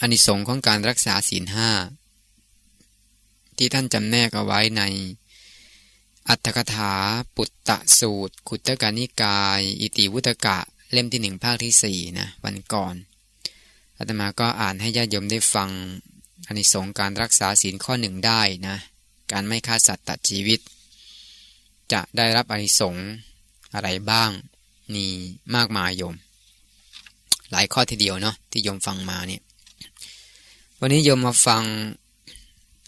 อนิสงส์ของการรักษาศีลห้าที่ท่านจำแนกเอาไว้ใน อัตถกถาปุตตะสูตร ขุตกานิกาย อิติวุตกะ เล่มที่หนึ่งภาคที่สี่นะวันก่อนอาตมาก็อ่านให้ญาติโยมได้ฟังอนิสงส์การรักษาศีลข้อหนึ่งได้นะการไม่ฆ่าสัตว์ตัดชีวิต จะได้รับอนิสงส์อะไรบ้างนี่มากมายโยม หลายข้อทีเดียวเนาะที่โยมฟังมาเนี่ย วันนี้โยมมาฟัง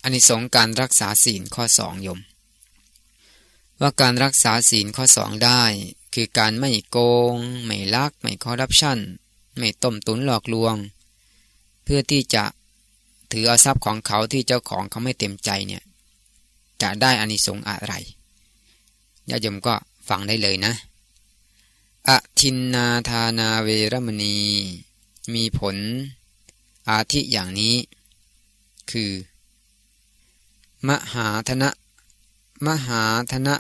อานิสงส์การรักษาศีลข้อสองโยม ว่าการรักษาศีลข้อสองได้ คือการไม่โกง ไม่ลัก ไม่คอร์รัปชันไม่ต้มตุนหลอกลวง เพื่อที่จะถือเอาทรัพย์ของเขาที่เจ้าของเขาไม่เต็มใจเนี่ย จะได้อานิสงส์อะไรญาติโยมก็ฟังได้เลยนะอะทินนาธานาเวรมณี มีผล อาทิอย่างนี้ คือ มหาธนะ มหาธนะ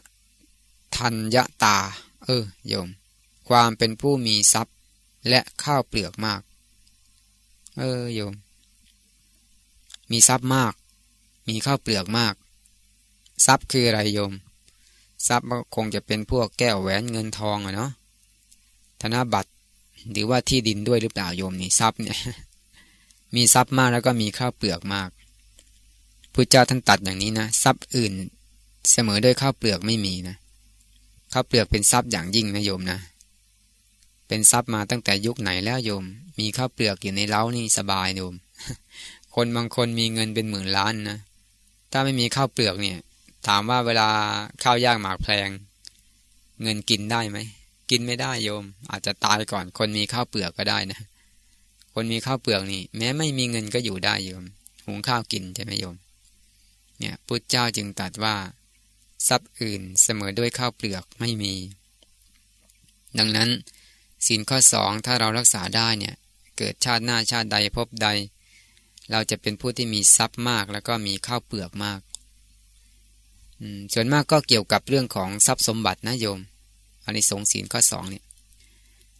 ทัญญตา เออโยม ความเป็นผู้มีทรัพย์และข้าวเปลือกมาก เออโยม มีทรัพย์มาก มีข้าวเปลือกมาก ทรัพย์คืออะไรโยม ทรัพย์คงจะเป็นพวกแก้วแหวนเงินทองอะเนาะธนบัตรหรือว่าที่ดินด้วยหรือเปล่าโยมนี่ทรัพย์เนี่ย มีทรัพย์มากแล้วก็มีข้าวเปลือกมากพระเจ้าท่านตัดอย่างนี้นะทรัพย์อื่นเสมอด้วยข้าวเปลือกไม่มีนะข้าวเปลือกเป็นทรัพย์อย่างยิ่งนะโยมนะ เป็นทรัพย์มาตั้งแต่ยุคไหนแล้วโยม มีข้าวเปลือกอยู่ในเล้านี่สบายโยม คนบางคนมีเงินเป็นหมื่นล้านนะถ้าไม่มีข้าวเปลือกเนี่ย ถามว่าเวลาข้าวยากหมากแพลง เงินกินได้ไหมกินไม่ได้โยม อาจจะตายก่อนคนมีข้าวเปลือกก็ได้นะ คนมีข้าวเปลือกนี่ แม้ไม่มีเงินก็อยู่ได้โยม หุงข้าวกินใช่ไหมโยม เนี่ยพุทธเจ้าจึงตรัสว่า ทรัพย์อื่นเสมอด้วยข้าวเปลือกไม่มี ดังนั้นสินข้อสองถ้าเรารักษาได้เนี่ย เกิดชาติหน้าชาติใดพบใด เราจะเป็นผู้ที่มีทรัพย์มากแล้วก็มีข้าวเปลือกมากส่วนมากก็เกี่ยวกับเรื่องของทรัพย์สมบัตินะโยมอันนี้สงสินข้อสองเนี่ย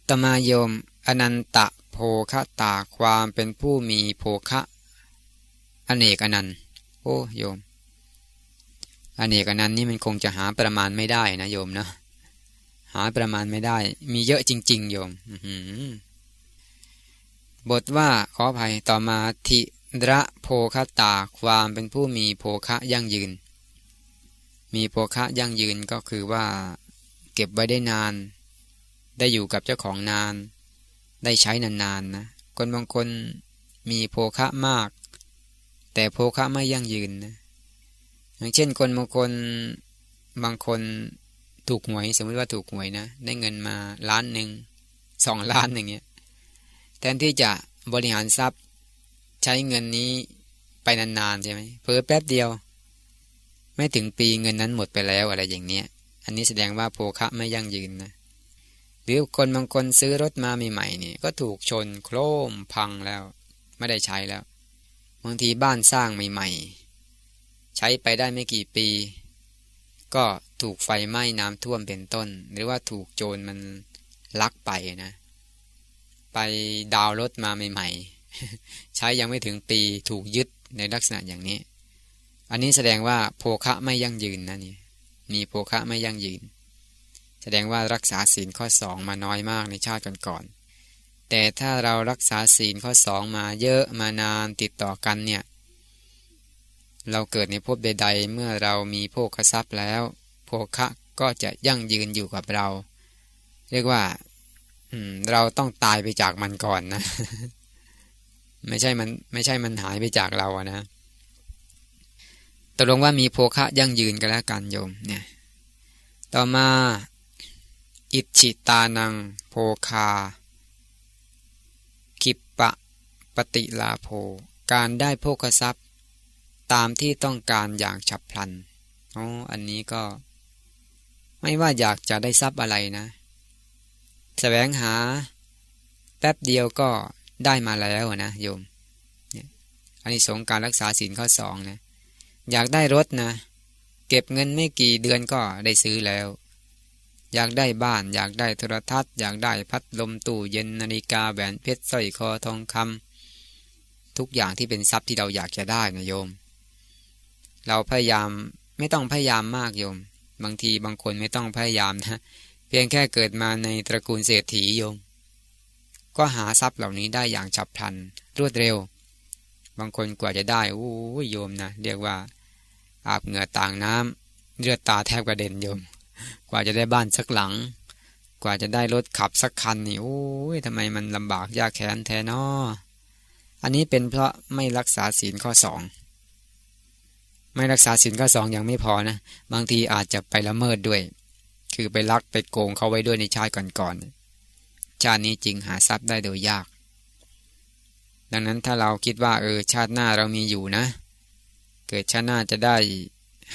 ตมาโยม อนันตะโภคตาความเป็นผู้มีโภคะอเนกอนันต์โอ้โยมอเนกอนันต์นี่มันคงจะหาประมาณไม่ได้นะโยมนะหาประมาณไม่ได้ มีเยอะจริง ๆ โยมบทว่าขออภัยต่อมาทิระโภคตาความเป็นผู้มีโภคะยั่งยืน มีโภคะยั่งยืนก็คือว่า เก็บไว้ได้นาน ได้อยู่กับเจ้าของนาน ได้ใช้นานๆนะคนบางคนมีโภคะมาก แต่โภคะไม่ยั่งยืนนะอย่างเช่นคนบางคนบางคนถูกหวย สมมติว่าถูกหวยนะ ได้เงินมาล้านหนึ่งสองล้านอย่างเงี้ยแทนที่จะบริหารทรัพย์ใช้เงินนี้ไปนานๆใช่ไหมเพิ่แป๊บเดียว ไม่ถึงปีเงินนั้นหมดไปแล้วอะไรอย่างเนี้ย อันนี้แสดงว่าโภคะไม่ยั่งยืนนะ รือคนบางคนซื้อรถมาใหม่ๆนี่ ก็ถูกชนโครมพังแล้ว ไม่ได้ใช้แล้ว บางทีบ้านสร้างใหม่ ๆ ใช้ไปได้ไม่กี่ปี ก็ถูกไฟไหม้น้ำท่วมเป็นต้น หรือว่าถูกโจรมันลักไปนะ ไปดาวรถมาใหม่ ๆ ใช้ยังไม่ถึงปีถูกยึดในลักษณะอย่างนี้ อันนี้แสดงว่าโภคะไม่ยั่งยืนนะนี่มีโภคะไม่ยั่งยืน แสดงว่ารักษาศีลข้อสองมาน้อยมากในชาติก่อนๆแต่ถ้าเรารักษาศีลข้อสองมาเยอะมานานติดต่อกันเนี่ยเราเกิดในภพใด ๆ เมื่อเรามีโภคทรัพย์แล้ว โภคะก็จะยั่งยืนอยู่กับเรา เรียกว่าเราต้องตายไปจากมันก่อนนะ ไม่ใช่มันไม่ใช่มันหายไปจากเราอะนะตกลงว่ามีโภคะยั่งยืนกันแล้วกันโยมเนี่ย ต่อมา อิจิตานังโภคาคิปปะปฏิลาโภ การได้โภคทรัพย์ ตามที่ต้องการอย่างฉับพลันอ๋ออันนี้ก็ ไม่ว่าอยากจะได้ทรัพย์อะไรนะสแสวงหา แป๊บเดียวก็ได้มาแล้วนะโยมอันนี้สงการรักษาศีลข้อสองนะ อยากได้รถนะ เก็บเงินไม่กี่เดือนก็ได้ซื้อแล้ว อยากได้บ้าน อยากได้โทรทัศน์ อยากได้พัดลมตู้เย็นนาฬิกาแหวนเพชรสร้อยคอทองคำทุกอย่างที่เป็นทรัพย์ที่เราอยากจะได้นะโยม เราพยายามไม่ต้องพยายามมากโยม บางทีบางคนไม่ต้องพยายามนะเพียงแค่เกิดมาในตระกูลเศรษฐีโยม ก็หาทรัพย์เหล่านี้ได้อย่างฉับพลัน รวดเร็ว บางคนกว่าจะได้โอ้ยโยมนะเรียกว่า อาบเหงื่อต่างน้ำเลือดตาแทบกระเด็นโยม กว่าจะได้บ้านสักหลัง กว่าจะได้รถขับสักคันนี่โอ้ยทำไมมันลำบากยากแค้นแท้นออันนี้เป็นเพราะไม่รักษาศีลข้อสองไม่รักษาศีลข้อสองยังไม่พอนะ บางทีอาจจะไปละเมิดด้วย คือไปลักไปโกงเขาไว้ด้วยในชาติก่อนๆชาตินี้จริงหาทรัพย์ได้โดยยาก ดังนั้นถ้าเราคิดว่าเออชาติหน้าเรามีอยู่นะ เกิดชาติหน้าจะได้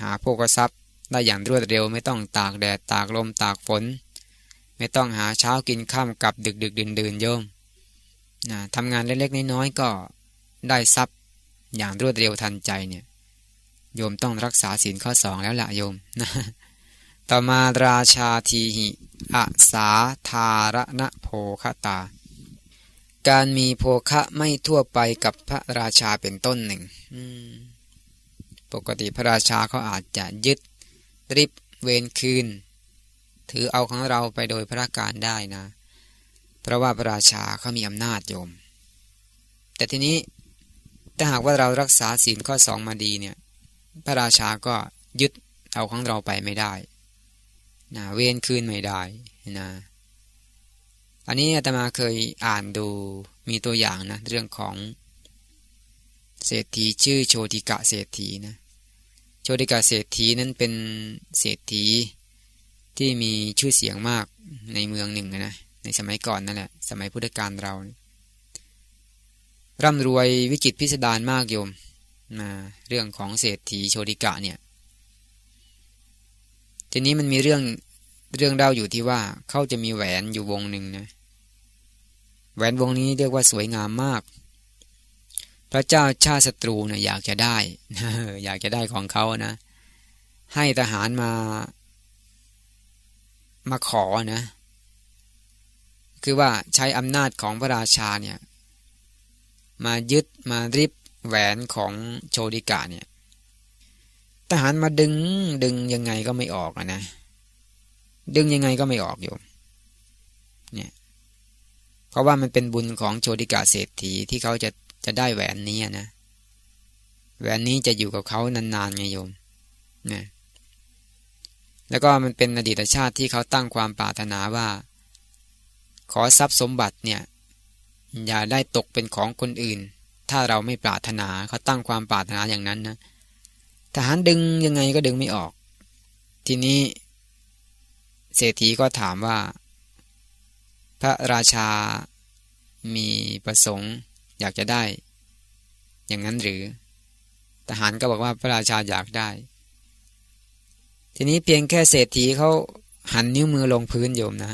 หาพวกทรัพย์ ได้อย่างรวดเร็วไม่ต้องตากแดดตากลมตากฝน ไม่ต้องหาเช้ากินข้ามกับดึกดึกดื่นดื่นโยมนะทำงานเล็กๆน้อยๆก็ได้ทรัพย์อย่างรวดเร็วทันใจเนี่ยโยมต้องรักษาศีลข้อสองแล้วละโยมนะต่อมาราชาทีหิอาสาธารณโภคตา การมีโภคะไม่ทั่วไปกับพระราชาเป็นต้นหนึ่ง ปกติพระราชาเขาอาจจะยึด ริบเวรคืน ถือเอาของเราไปโดยพระการได้นะ เพราะว่าพระราชาเขามีอำนาจโยม แต่ทีนี้ถ้าหากว่าเรารักษาศีลข้อสองมาดีเนี่ย พระราชาก็ยึดเอาของเราไปไม่ได้นะเวนคืนไม่ได้นะอันนี้อาตมาเคยอ่านดูมีตัวอย่างนะ เรื่องของเศรษฐีชื่อโชติกะเศรษฐีนะ โชติกะเศรษฐีนั้นเป็นเศรษฐีที่มีชื่อเสียงมากในเมืองหนึ่งนะในสมัยก่อนนั่นแหละ สมัยพุทธกาลเรา ร่ำรวยวิจิตพิสดารมากโยมนะเรื่องของเศรษฐีโชติกะเนี่ย ทีนี้มันมีเรื่องเรื่องเล่าอยู่ที่ว่าเขาจะมีแหวนอยู่วงหนึ่งนะแหวนวงนี้เรียกว่าสวยงามมาก พระเจ้าชาติศัตรูเนะ่ยอยากจะได้ อยากจะได้ของเขานะ ให้ทหารมา มาขอนะ คือว่าใช้อำนาจของพระราชาเนี่ย มายึดมาริบแหวนของโชดิกะเนี่ย ทหารมาดึงดึงยังไงก็ไม่ออกนะ ดึงยังไงก็ไม่ออกอยู่ เนี่ย เพราะว่ามันเป็นบุญของโชดิกะเศรษฐีที่เขาจะ จะได้แหวนนี้นะแหวนนี้จะอยู่กับเขานานๆไงโยมนี่ยแล้วก็มันเป็นอดีตชาติที่เขาตั้งความปรารถนาว่า ขอทรัพย์สมบัติเนี่ย อย่าได้ตกเป็นของคนอื่น ถ้าเราไม่ปรารถนาเขาตั้งความปรารถนาอย่างนั้นนะทหารดึงยังไงก็ดึงไม่ออก ทีนี้ เศรษฐีก็ถามว่า พระราชามีประสงค์อยากจะได้ อย่างนั้นหรือ ทหารก็บอกว่าพระราชาอยากได้ ทีนี้เพียงแค่เศรษฐีเขาหันนิ้วมือลงพื้นโยมนะ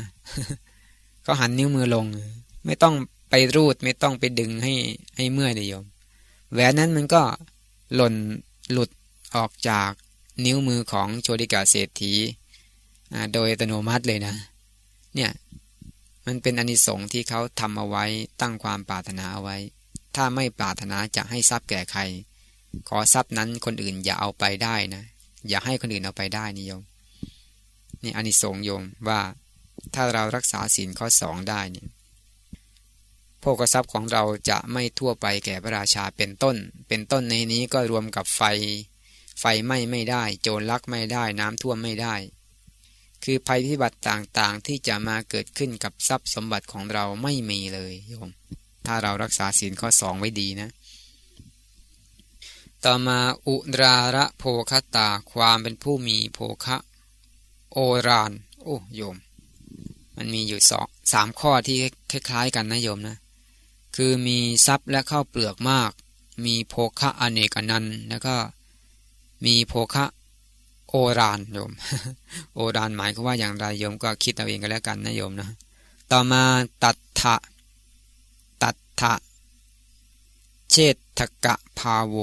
เขาหันนิ้วมือลง ไม่ต้องไปรูดไม่ต้องไปดึงให้ให้เมื่อยเลยโยม แหวนนั้นมันก็หล่นหลุดออกจากนิ้วมือของโชติกาเศรษฐีโดยอัตโนมัติเลยนะ เนี่ย มันเป็นอนิสงส์ที่เขาทำเอาไว้ตั้งความปรารถนาเอาไว้ ถ้าไม่ปรารถนาจะให้ทรัพย์แก่ใคร ขอทรัพย์นั้นคนอื่นอย่าเอาไปได้นะ อย่าให้คนอื่นเอาไปได้นิยม นี่อนิสงส์โยมว่าถ้าเรารักษาศีลข้อสองได้เนี่ยโภคทรัพย์ของเราจะไม่ทั่วไปแก่พระราชาเป็นต้น เป็นต้นในนี้ก็รวมกับไฟ ไฟไหม้ไม่ได้ โจรลักไม่ได้น้ำท่วมไม่ได้ คือภัยพิบัติต่างๆที่จะมาเกิดขึ้นกับทรัพย์สมบัติของเราไม่มีเลยโยม ถ้าเรารักษาศีลข้อสองไว้ดีนะ ต่อมาอุราระโภคตาความเป็นผู้มีโภคะ โอรานโอ้โยม มันมีอยู่สองสามข้อที่คล้าย ๆ กันนะโยมนะ คือมีทรัพย์และข้าวเปลือกมาก มีโภคะอเนกอนันต์แล้วก็มีโภคะโอรานโยม โอรานหมายก็ว่าอย่างไรโยมก็คิดเอาเองก็แล้วกันนะโยมนะ ต่อมาตัทธะ ทธะเชตทกะพาโว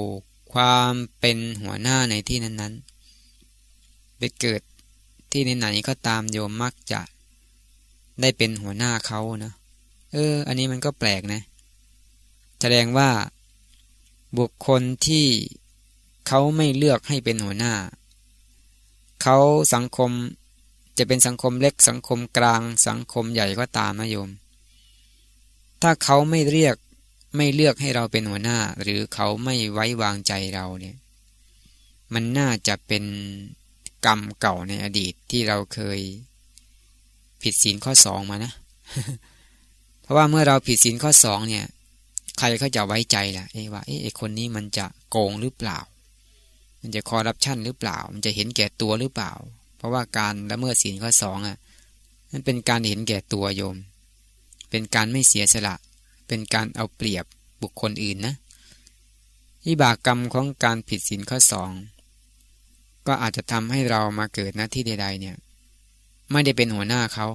ความเป็นหัวหน้าในที่นั้นๆ ไปเกิดที่ไหนๆก็ตามโยมมักจะได้เป็นหัวหน้าเขานะ เออ อันนี้มันก็แปลกนะ แสดงว่าบุคคลที่เขาไม่เลือกให้เป็นหัวหน้า เขาสังคมจะเป็นสังคมเล็กสังคมกลางสังคมใหญ่ก็ตามนะโยม ถ้าเขาไม่เรียกไม่เลือกให้เราเป็นหัวหน้า หรือเขาไม่ไว้วางใจเราเนี่ย มันน่าจะเป็นกรรมเก่าในอดีตที่เราเคยผิดศีลข้อสองมานะ เพราะว่าเมื่อเราผิดศีลข้อสองเนี่ย ใครเขาจะไว้ใจล่ะเอ้ว่าเอ้คนนี้มันจะโกงหรือเปล่า มันจะคอร์รัปชันหรือเปล่า มันจะเห็นแก่ตัวหรือเปล่า เพราะว่าการละเมิดศีลข้อสองอะนั่นเป็นการเห็นแก่ตัวโยม เป็นการไม่เสียสละ เป็นการเอาเปรียบบุคคลอื่นนะวิบากกรรมของการผิดศีลข้อสองก็อาจจะทำให้เรามาเกิดหน้าที่ใด ๆ เนี่ย ไม่ได้เป็นหัวหน้าเขา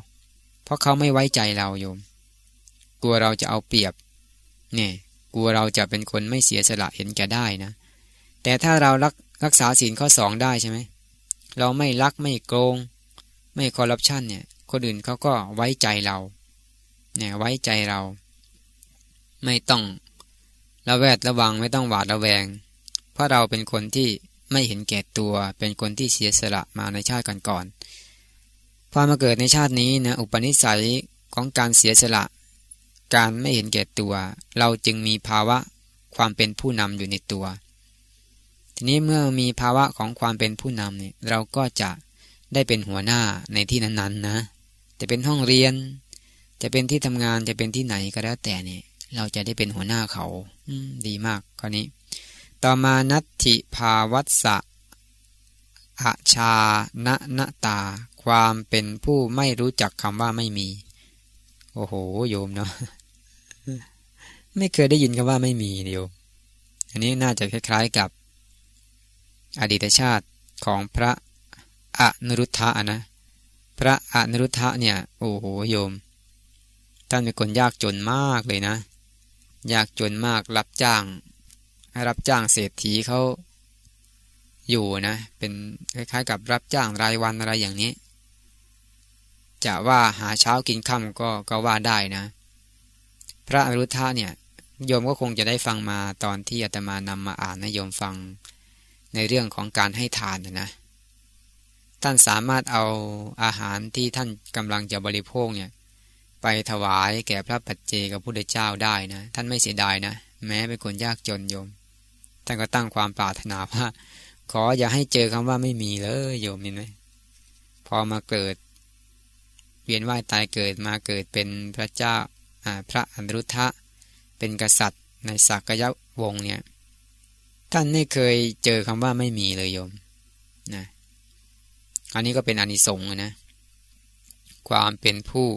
เพราะเขาไม่ไว้ใจเราโยม กลัวเราจะเอาเปรียบ เนี่ย กลัวเราจะเป็นคนไม่เสียสละเห็นแก่ได้นะ แต่ถ้าเรารักรักษาศีลข้อสองได้ใช่ไหม เราไม่ลักไม่โกง ไม่คอร์รัปชันเนี่ย คนอื่นเขาก็ไว้ใจเรา เนี่ยไว้ใจเรา ไม่ต้องระแวดระวังไม่ต้องหวาดระแวง เพราะเราเป็นคนที่ไม่เห็นแก่ตัว เป็นคนที่เสียสละมาในชาติก่อนๆพอมาเกิดในชาตินี้นะอุปนิสัยของการเสียสละ การไม่เห็นแก่ตัว เราจึงมีภาวะความเป็นผู้นำอยู่ในตัว ทีนี้เมื่อมีภาวะของความเป็นผู้นำเนี่ยเราก็จะได้เป็นหัวหน้าในที่นั้นๆนะ จะเป็นห้องเรียน จะเป็นที่ทำงานจะเป็นที่ไหนก็แล้วแต่เนี่ย เราจะได้เป็นหัวหน้าเขาดีมากข้อนี้ ต่อมานัตถิภาวัตสะอาชาณนตา ความเป็นผู้ไม่รู้จักคำว่าไม่มี โอ้โห โยมเนาะไม่เคยได้ยินคำว่าไม่มีโยมอันนี้น่าจะคล้ายๆกับ อดีตชาติของพระอนุรุทธะนะ พระอนุรุทธะเนี่ย โอ้โห โยม ท่านเป็นคนยากจนมากเลยนะ ยากจนมากรับจ้าง ให้รับจ้างเศรษฐีเขาอยู่นะ เป็นคล้ายๆ กับรับจ้างรายวันอะไรอย่างนี้ จะว่าหาเช้ากินค่ำก็ก็ว่าได้นะ พระอรุธาเนี่ยโยมก็คงจะได้ฟังมาตอนที่อาตมานำมาอ่านนะโยมฟังในเรื่องของการให้ทานนะ ท่านสามารถเอาอาหารที่ท่านกำลังจะบริโภคเนี่ย ไปถวายแก่พระปัจเจกับพุทธเจ้าได้นะ ท่านไม่เสียดายนะ แม้เป็นคนยากจนโยม ท่านก็ตั้งความปรารถนาว่า ขออย่าให้เจอคำว่าไม่มีเลยโยมเห็นไหมพอมาเกิดเวียนว่ายตายเกิดมาเกิดเป็นพระเจ้าพระอนุรุทธะเป็นกษัตริย์ในสักยะวงเนี่ยท่านไม่เคยเจอคำว่าไม่มีเลยโยมนะอันนี้ก็เป็นอนิสงส์นะ ความเป็นผู้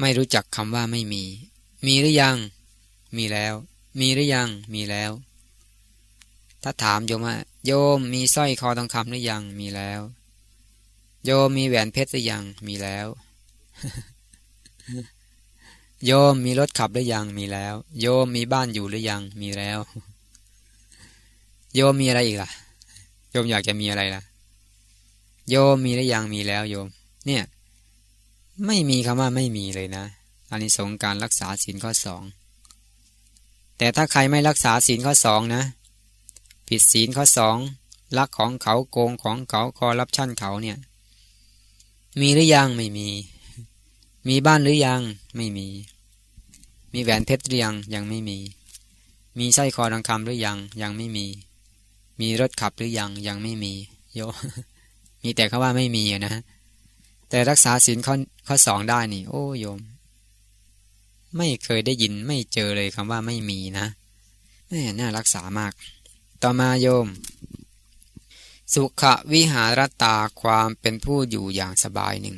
ไม่รู้จักคำว่าไม่มี มีหรือยัง มีแล้ว มีหรือยัง มีแล้ว ถ้าถามโยมว่าโยมมีสร้อยคอทองคำหรือยัง มีแล้ว โยมมีแหวนเพชรหรือยัง มีแล้ว โยมมีรถขับหรือยัง มีแล้ว โยมมีบ้านอยู่หรือยัง มีแล้ว โยมมีอะไรอีกล่ะ โยมอยากจะมีอะไรล่ะ โยมมีหรือยัง มีแล้ว โยม เนี่ย ไม่มีคำว่าไม่มีเลยนะอันนี้สงการรักษาศีลข้อสองแต่ถ้าใครไม่รักษาศีลข้อสองนะ ผิดศีลข้อสองลักของเขาโกงของเขาคอรับชั่นเขาเนี่ย มีหรือยังไม่มี มีบ้านหรือยังไม่มี มีแหวนเพชรหรือยังยังไม่มี มีไส้คอทองคำหรือยังยังไม่มี มีรถขับหรือยังยังไม่มีโยมีแต่คาว่าไม่มีนะ แต่รักษาศีลข้อข้อสองได้นี่ โอ้โยม ไม่เคยได้ยินไม่เจอเลยคำว่าไม่มีนะแม่น่ารักษามาก ต่อมาโยม สุขวิหารตาความเป็นผู้อยู่อย่างสบายหนึ่ง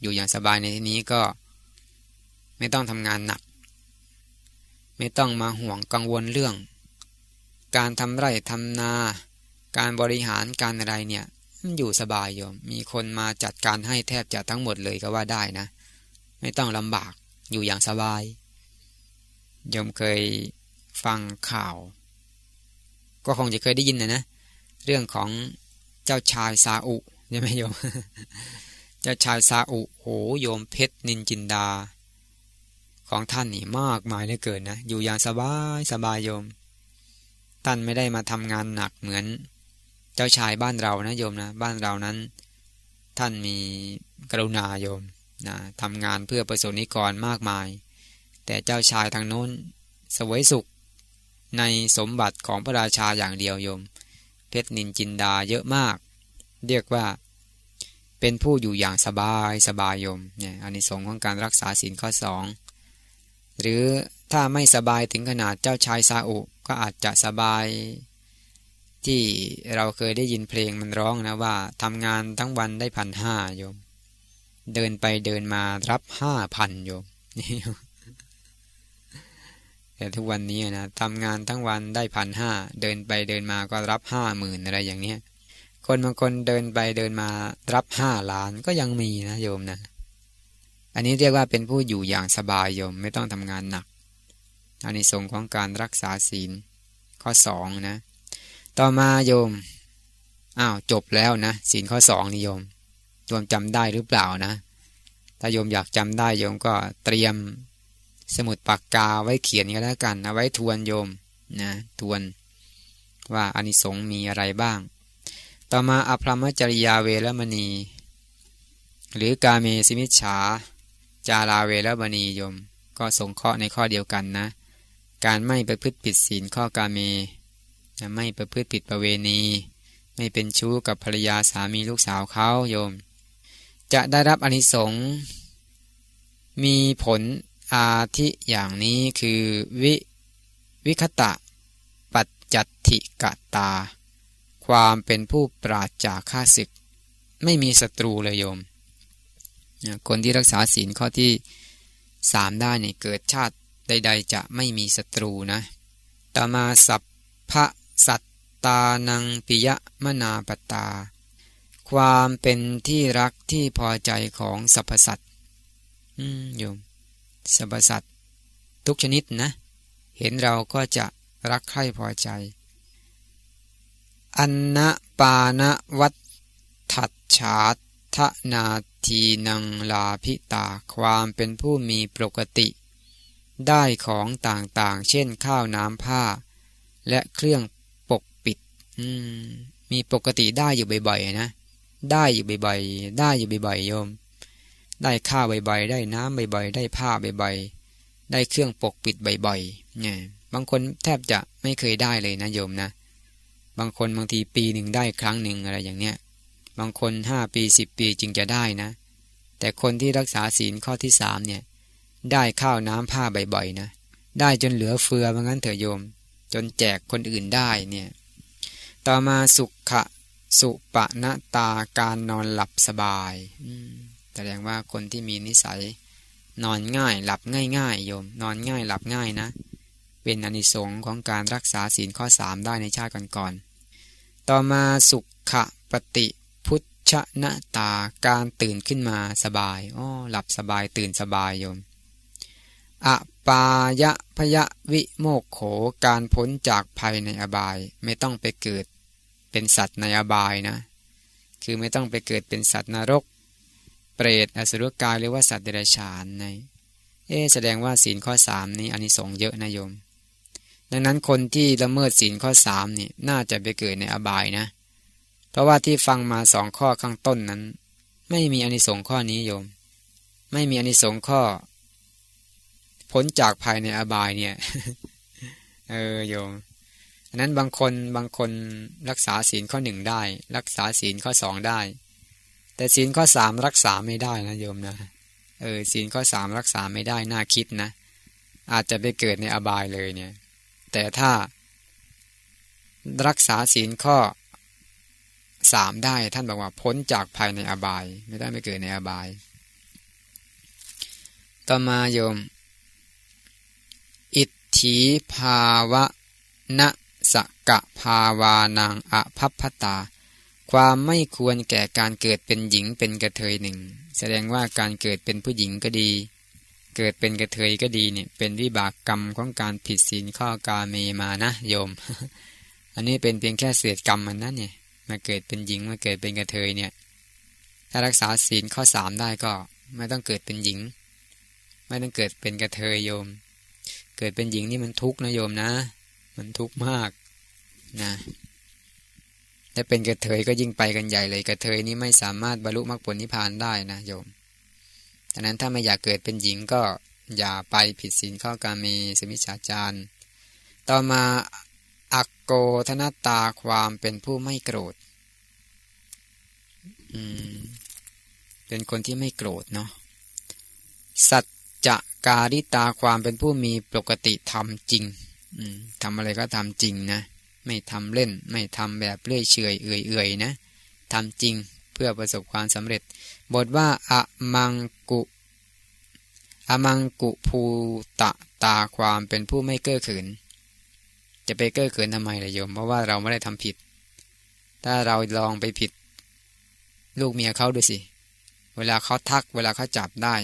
อยู่อย่างสบายในที่นี้ก็ ไม่ต้องทำงานหนัก ไม่ต้องมาห่วงกังวลเรื่อง การทำไร่ทำนา การบริหารการอะไรเนี่ย อยู่สบายโยม มีคนมาจัดการให้แทบจะทั้งหมดเลยก็ว่าได้นะ ไม่ต้องลำบากอยู่อย่างสบายโยมเคยฟังข่าว ก็คงจะเคยได้ยินนะนะ เรื่องของเจ้าชายซาอุใช่ไหมโยม เจ้าชายซาอุโหโยมเพชรนินจินดา ของท่านนี่มากมายเหลือเกินนะ อยู่อย่างสบายสบายโยม ท่านไม่ได้มาทำงานหนักเหมือน จ้าชายบ้านเรานะโยมนะบ้านเรานั้น ท่านมีกรุณาโยมนะทำงานเพื่อประสบนิกรมากมาย แต่เจ้าชายทางโน้นสวยสุข ในสมบัติของพระราชาอย่างเดียวโยม เพชรนินจินดาเยอะมาก เรียกว่า เป็นผู้อยู่อย่างสบายสบายโยมเนี่ยอันนี้สงของการรักษาศีลข้อสองหรือถ้าไม่สบายถึงขนาดเจ้าชายซาอุก็อาจจะสบาย ที่เราเคยได้ยินเพลงมันร้องนะว่าทำงานทั้งวันได้พันห้าโยม เดินไปเดินมารับห้าพันโยมแต่ทุกวันนี้นะทำงานทั้งวันได้พันห้าเดินไปเดินมาก็รับห้าหมื่นอะไรอย่างเนี้ยคนบางคนเดินไปเดินมารับห้าล้านก็ยังมีนะโยมนะ อันนี้เรียกว่าเป็นผู้อยู่อย่างสบายโยมไม่ต้องทำงานหนักอันนี้สงของการรักษาศีลข้อสองนะ ต่อมาโยม อ้าวจบแล้วนะศีลข้อสองนี่โยมโยมจำได้หรือเปล่านะ ถ้าโยมอยากจำได้โยมก็เตรียมสมุดปากกาไว้เขียนก็แล้วกันเอาไว้ทวนโยมนะทวนว่าอนิสงส์มีอะไรบ้าง ต่อมาอภรมจริยาเวรมณี หรือกาเมสิมิชฉา จาราเวรมณีโยม ก็สงเคราะห์ในข้อเดียวกันนะ การไม่ประพฤติผิดศีลข้อกาเม ไม่ประพฤติผิดประเวณี ไม่เป็นชู้กับภรรยาสามีลูกสาวเขาโยม จะได้รับอนิสงส์มีผลอาทิอย่างนี้คือวิวิคตะ ปัจจัตถิกะตา ความเป็นผู้ปราศจากข้าศึก ไม่มีศัตรูเลยโยม คนที่รักษาศีลข้อที่สามได้เนี่ยเกิดชาติใด ๆ จะไม่มีศัตรูนะ ต่อมาสัพพะ สัตตานังปิยมนาปตา ความเป็นที่รักที่พอใจของสรรพสัตว์โยมสรรพสัตว์ทุกชนิดนะ เห็นเราก็จะรักใคร่พอใจ อันนะปานะวัฏถัดฉาทนาทีนังลาพิตาความเป็นผู้มีปกติ ได้ของต่างๆ เช่นข้าวน้ำผ้า และเครื่อง มีปกติได้อยู่บ่อยๆนะได้อยู่บ่อยๆได้อยู่บ่อยๆโยม ได้ข้าวใบๆได้น้ำใบๆได้ผ้าใบๆได้เครื่องปกปิดใบๆเนี่ยบางคนแทบจะไม่เคยได้เลยนะโยมนะ บางคนบางทีปีหนึ่งได้ครั้งหนึ่งอะไรอย่างเนี้ย บางคนห้าปีสิบปีจึงจะได้นะ แต่คนที่รักษาศีลข้อที่สามเนี่ย ได้ข้าวน้ำผ้าบ่อยๆนะ ได้จนเหลือเฟือว่างั้นเถอะโยม จนแจกคนอื่นได้เนี่ย ต่อมาสุขะสุปะณตาการนอนหลับสบายแสดงว่าคนที่มีนิสัย นอนง่ายหลับง่ายๆโยม นอนง่ายหลับง่ายนะ เป็นอนิสงค์ของการรักษาศีลข้อสามได้ในชาติก่อนๆต่อมาสุขะปฏิพุทธนตาการตื่นขึ้นมาสบายอ้อหลับสบายตื่นสบายโยมอ ปายะพยะวิโมกโขการพ้นจากภัยในอบายไม่ต้องไปเกิดเป็นสัตว์ในอบายนะ คือไม่ต้องไปเกิดเป็นสัตว์นรก เปรตอสุรกายหรือว่าสัตว์เดรัจฉานในเอแสดงว่าศีลข้อสามนี้อานิสงส์เยอะนะโยม ดังนั้นคนที่ละเมิดศีลข้อสามนี่น่าจะไปเกิดในอบายนะ เพราะว่าที่ฟังมาสองข้อข้างต้นนั้น ไม่มีอนิสงส์ข้อนี้โยม ไม่มีอนิสงส์ข้อ พ้นจากภายในอบายเนี่ย เออโยมอันนั้นบางคนบางคนรักษาศีลข้อหนึ่งได้ รักษาศีลข้อสองได้ แต่ศีลข้อสามรักษาไม่ได้นะโยมนะเออศีลข้อสามรักษาไม่ได้น่าคิดนะ อาจจะไปเกิดในอบายเลยเนี่ย แต่ถ้า รักษาศีลข้อสามได้ท่านบอกว่าพ้นจากภายในอบาย ไม่ได้ไม่เกิดในอบาย ต่อมาโยม อิทธถีภาวะนะสกะภาวานังอภัพพตา ความไม่ควรแก่การเกิดเป็นหญิงเป็นกระเทยหนึ่ง แสดงว่าการเกิดเป็นผู้หญิงก็ดี เกิดเป็นกระเทยก็ดีเนี่ยเป็นวิบากกรรมของการผิดศีลข้อกาเมมานะโยม อันนี้เป็นเพียงแค่เศษกรรมมันนั่นเนี่ยมาเกิดเป็นหญิงมาเกิดเป็นกระเทยเนี่ยถ้ารักษาศีลข้อสามได้ก็ไม่ต้องเกิดเป็นหญิง ไม่ต้องเกิดเป็นกระเทยโยม เกิดเป็นหญิงนี่มันทุกข์นะโยมนะ มันทุกข์มากนะถ้าเป็นกระเทยก็ยิ่งไปกันใหญ่เลยกระเทยนี่ไม่สามารถบรรลุมรรคผลนิพพานได้นะโยมดังนั้นถ้าไม่อยากเกิดเป็นหญิงก็อย่าไปผิดศีลข้อกาเมสมิชาจารต่อมาอักโกธนตาความเป็นผู้ไม่โกรธเป็นคนที่ไม่โกรธเนาะสัจจะ การิตาความเป็นผู้มีปกติทำจริงทำอะไรก็ทำจริงนะ ไม่ทำเล่น ไม่ทำแบบเลื่อยเฉยเอื่อยๆนะทำจริงเพื่อประสบความสำเร็จ บทว่าอะมังกุอมังกุภูตะตาความเป็นผู้ไม่เก้อขืนจะไปเก้อขืนทำไมล่ะโยม เพราะว่าเราไม่ได้ทำผิด ถ้าเราลองไปผิด ลูกเมียเขาดูสิ เวลาเขาทัก เวลาเขาจับได้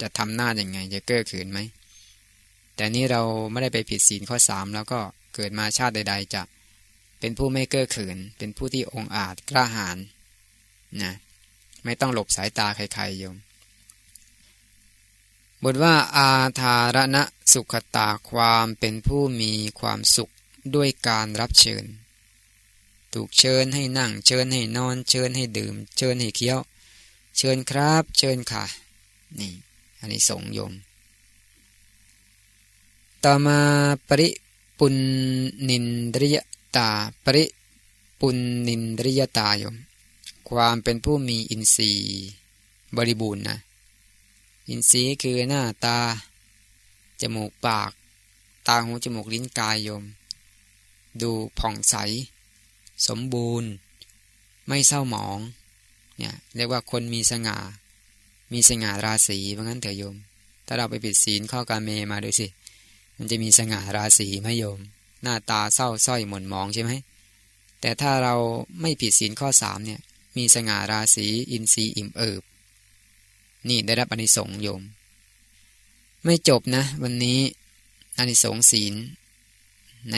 จะทำหน้าอย่างไง จะเก้อขืนไหม แต่นี้เราไม่ได้ไปผิดศีลข้อสามแล้วก็เกิดมาชาติใด ๆ จะเป็นผู้ไม่เก้อขืน เป็นผู้ที่องอาจกล้าหาญนะไม่ต้องหลบสายตาใครๆโยมบทว่าอาธารณะสุขตาความเป็นผู้มีความสุขด้วยการรับเชิญ ถูกเชิญให้นั่ง เชิญให้นอน เชิญให้ดื่ม เชิญให้เคี้ยว เชิญครับ เชิญค่ะ นี่ อันนี้สงโยม ต่อมาปริปุณนินดริยตา ปริปุณนินดริยตาโยม ความเป็นผู้มีอินทรีย์บริบูรณ์นะ อินทรีย์คือหน้าตา จมูกปาก ตาหูจมูกลิ้นกายโยม ดูผ่องใส สมบูรณ์ ไม่เศร้าหมองเนี่ยเรียกว่าคนมีสง่า มีสง่าราศีเพราะงั้นเถอะโยม ถ้าเราไปผิดศีลข้อการเมมาดูสิ มันจะมีสง่าราศีไหมโยม หน้าตาเศร้าส้อยหม่นมองใช่ไหม แต่ถ้าเราไม่ผิดศีลข้อสามเนี่ย มีสง่าราศีอินทรีย์อิ่มเอิบ นี่ได้รับอนิสงส์โยม ไม่จบนะ วันนี้อนิสงส์ศีลใน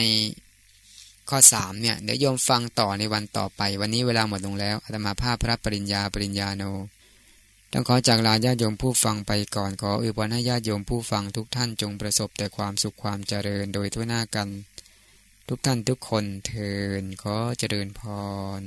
ข้อสามเนี่ย เดี๋ยวโยมฟังต่อในวันต่อไป วันนี้เวลาหมดลงแล้วอาตมาภาพพระปริญญา ปริญญาโน ต้องขอจากลาญาติโยมผู้ฟังไปก่อนขออวยพรให้ญาติโยมผู้ฟังทุกท่านจงประสบแต่ความสุขความเจริญโดยทั่วหน้ากัน ทุกท่านทุกคนเทินขอเจริญพร